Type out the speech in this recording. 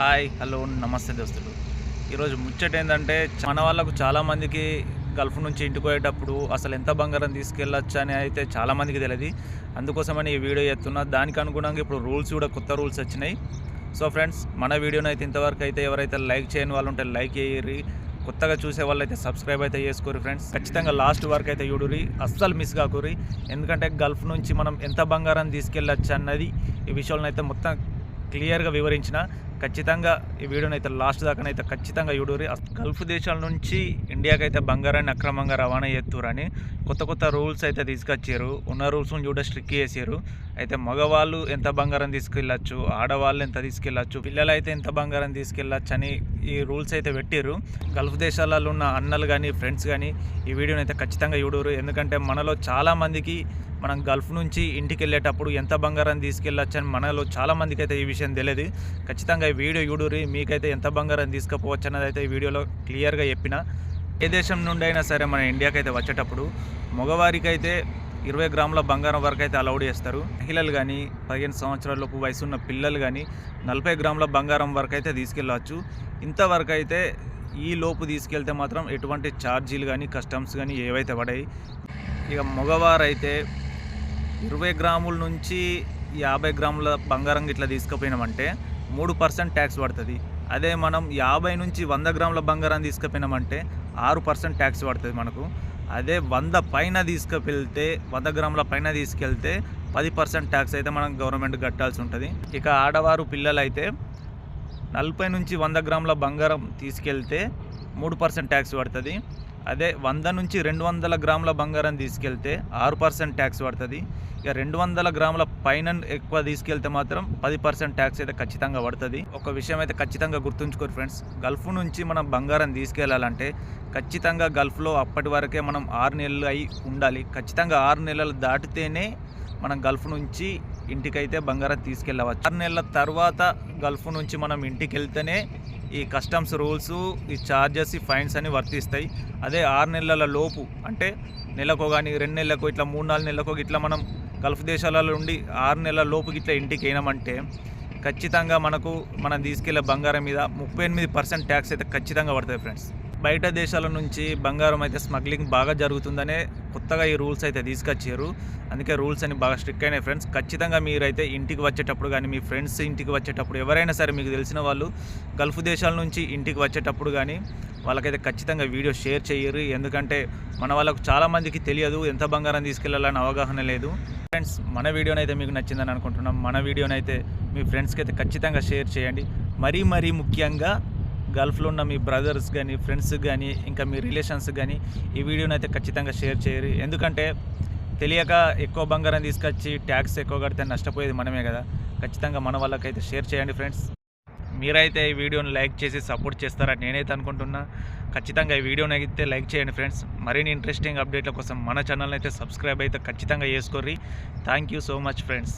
Hi hello నమస్తే దోస్తులు. ఈరోజు ముచ్చట ఏంటంటే మన వాళ్ళకు చాలామందికి గల్ఫ్ నుంచి ఇంటికి పోయేటప్పుడు అసలు ఎంత బంగారం తీసుకెళ్ళొచ్చు అని అయితే చాలామందికి తెలియదు. అందుకోసమని ఈ వీడియో చేస్తున్నా. దానికి అనుగుణంగా ఇప్పుడు రూల్స్ కూడా కొత్త రూల్స్ వచ్చినాయి. సో ఫ్రెండ్స్ మన వీడియోని అయితే ఇంతవరకు అయితే ఎవరైతే లైక్ చేయని వాళ్ళు ఉంటే లైక్ చేయరి కొత్తగా చూసే వాళ్ళు అయితే సబ్స్క్రైబ్ అయితే చేసుకోరు ఫ్రెండ్స్. ఖచ్చితంగా లాస్ట్ వరకు అయితే చూడురి అస్సలు మిస్ కాకూరి ఎందుకంటే గల్ఫ్ నుంచి మనం ఎంత బంగారం తీసుకెళ్ళచ్చు అన్నది ఈ విషయాలను అయితే మొత్తం క్లియర్గా వివరించిన ఖచ్చితంగా ఈ వీడియోని అయితే లాస్ట్ దాకానైతే ఖచ్చితంగా యూడూరి గల్ఫ్ దేశాల నుంచి ఇండియాకి అయితే బంగారాన్ని అక్రమంగా రవాణా చేస్తురని కొత్త కొత్త రూల్స్ అయితే తీసుకొచ్చారు ఉన్న రూల్స్ని చూడ స్ట్రిక్ చేసారు అయితే మగవాళ్ళు ఎంత బంగారం తీసుకెళ్ళచ్చు ఆడవాళ్ళు ఎంత తీసుకెళ్ళచ్చు పిల్లలు అయితే ఎంత బంగారం తీసుకెళ్ళచ్చు అని ఈ రూల్స్ అయితే పెట్టారు గల్ఫ్ దేశాలలో ఉన్న అన్నలు కానీ ఫ్రెండ్స్ కానీ ఈ వీడియోని అయితే ఖచ్చితంగా చూడరు ఎందుకంటే మనలో చాలామందికి మనం గల్ఫ్ నుంచి ఇంటికి వెళ్ళేటప్పుడు ఎంత బంగారం తీసుకెళ్ళచ్చు అని మనలో చాలా మందికి అయితే ఈ విషయం తెలియదు ఖచ్చితంగా ఈ వీడియో చూడురి మీకైతే ఎంత బంగారం తీసుకుపోవచ్చు అన్నది అయితే ఈ వీడియోలో క్లియర్గా చెప్పిన. ఏ దేశం నుండి అయినా సరే మన ఇండియాకైతే వచ్చేటప్పుడు మగవారికైతే ఇరవై గ్రాముల బంగారం వరకు అయితే అలౌడ్ చేస్తారు. మహిళలు కానీ పదిహేను సంవత్సరాలలోపు వయసు ఉన్న పిల్లలు కానీ నలభై గ్రాముల బంగారం వరకు అయితే తీసుకెళ్ళవచ్చు. ఇంతవరకు అయితే ఈ లోపు తీసుకెళ్తే మాత్రం ఎటువంటి ఛార్జీలు కానీ కస్టమ్స్ కానీ ఏవైతే పడాయి. ఇక మగవారైతే ఇరవై గ్రాముల నుంచి యాభై గ్రాముల బంగారం ఇట్లా తీసుకుపోయినామంటే మూడు పర్సెంట్ ట్యాక్స్ పడుతుంది. అదే మనం యాభై నుంచి వంద గ్రాముల బంగారం తీసుకుపోయినామంటే ఆరు పర్సెంట్ ట్యాక్స్ పడుతుంది మనకు. అదే వంద పైన తీసుకువెళ్తే వంద గ్రాముల పైన తీసుకెళ్తే పది పర్సెంట్ ట్యాక్స్ అయితే మనం గవర్నమెంట్ కట్టాల్సి ఉంటుంది. ఇక ఆడవారు పిల్లలు అయితే నలభై నుంచి వంద గ్రాముల బంగారం తీసుకెళ్తే మూడు పర్సెంట్ ట్యాక్స్ పడుతుంది. అదే వంద నుంచి రెండు వందల గ్రాముల బంగారం తీసుకెళ్తే ఆరు పర్సెంట్ ట్యాక్స్ పడుతుంది. ఇక రెండు వందల గ్రాముల పైన ఎక్కువ తీసుకెళ్తే మాత్రం పది పర్సెంట్ ట్యాక్స్ అయితే ఖచ్చితంగా పడుతుంది. ఒక విషయం అయితే ఖచ్చితంగా గుర్తుంచుకోరు ఫ్రెండ్స్. గల్ఫ్ నుంచి మనం బంగారం తీసుకెళ్ళాలంటే ఖచ్చితంగా గల్ఫ్లో అప్పటి వరకే మనం ఆరు నెలలు అయి ఉండాలి. ఖచ్చితంగా ఆరు నెలలు దాటితేనే మనం గల్ఫ్ నుంచి ఇంటికైతే బంగారం తీసుకెళ్ళవచ్చు. ఆరు నెలల తర్వాత గల్ఫ్ నుంచి మనం ఇంటికి వెళ్తేనే ఈ కస్టమ్స్ రూల్స్ ఈ ఛార్జెస్ ఈ ఫైన్స్ అని వర్తిస్తాయి. అదే ఆరు నెలల లోపు అంటే నెలకు కానీ రెండు నెలలకు ఇట్లా మూడు నాలుగు నెలలకు ఇట్లా మనం గల్ఫ్ దేశాలలో ఉండి ఆరు నెలల లోపు ఇట్లా ఇంటికి అయినామంటే ఖచ్చితంగా మనకు మనం తీసుకెళ్ళే బంగారం మీద ముప్పై ఎనిమిది పర్సెంట్ ట్యాక్స్ అయితే ఖచ్చితంగా పడుతుంది ఫ్రెండ్స్. బయట దేశాల నుంచి బంగారం అయితే స్మగ్లింగ్ బాగా జరుగుతుందనే కొత్తగా ఈ రూల్స్ అయితే తీసుకొచ్చారు. అందుకే రూల్స్ అని బాగా స్ట్రిక్ట్ అయినాయి ఫ్రెండ్స్ ఖచ్చితంగా మీరైతే ఇంటికి వచ్చేటప్పుడు కానీ మీ ఫ్రెండ్స్ ఇంటికి వచ్చేటప్పుడు ఎవరైనా సరే మీకు తెలిసిన వాళ్ళు గల్ఫ్ దేశాల నుంచి ఇంటికి వచ్చేటప్పుడు కానీ వాళ్ళకైతే ఖచ్చితంగా వీడియో షేర్ చేయరు. ఎందుకంటే మన వాళ్ళకు చాలామందికి తెలియదు ఎంత బంగారం తీసుకెళ్ళాలని అవగాహన లేదు. ఫ్రెండ్స్ మన వీడియోనైతే మీకు నచ్చిందని అనుకుంటున్నాం. మన వీడియోనైతే మీ ఫ్రెండ్స్కి అయితే ఖచ్చితంగా షేర్ చేయండి. మరీ మరీ ముఖ్యంగా గల్ఫ్లో ఉన్న మీ బ్రదర్స్ కానీ ఫ్రెండ్స్ కానీ ఇంకా మీ రిలేషన్స్ కానీ ఈ వీడియోని అయితే ఖచ్చితంగా షేర్ చేయరు. ఎందుకంటే తెలియక ఎక్కువ బంగారం తీసుకొచ్చి ట్యాక్స్ ఎక్కువ కడితే నష్టపోయేది మనమే కదా. ఖచ్చితంగా మన వాళ్ళకైతే షేర్ చేయండి ఫ్రెండ్స్. మీరైతే ఈ వీడియోని లైక్ చేసి సపోర్ట్ చేస్తారని నేనైతే అనుకుంటున్నా. ఖచ్చితంగా ఈ వీడియోని అయితే లైక్ చేయండి ఫ్రెండ్స్. మరిన్ని ఇంట్రెస్టింగ్ అప్డేట్ల కోసం మన ఛానల్ అయితే సబ్స్క్రైబ్ అయితే ఖచ్చితంగా చేసుకోర్రి. Thank you so much friends.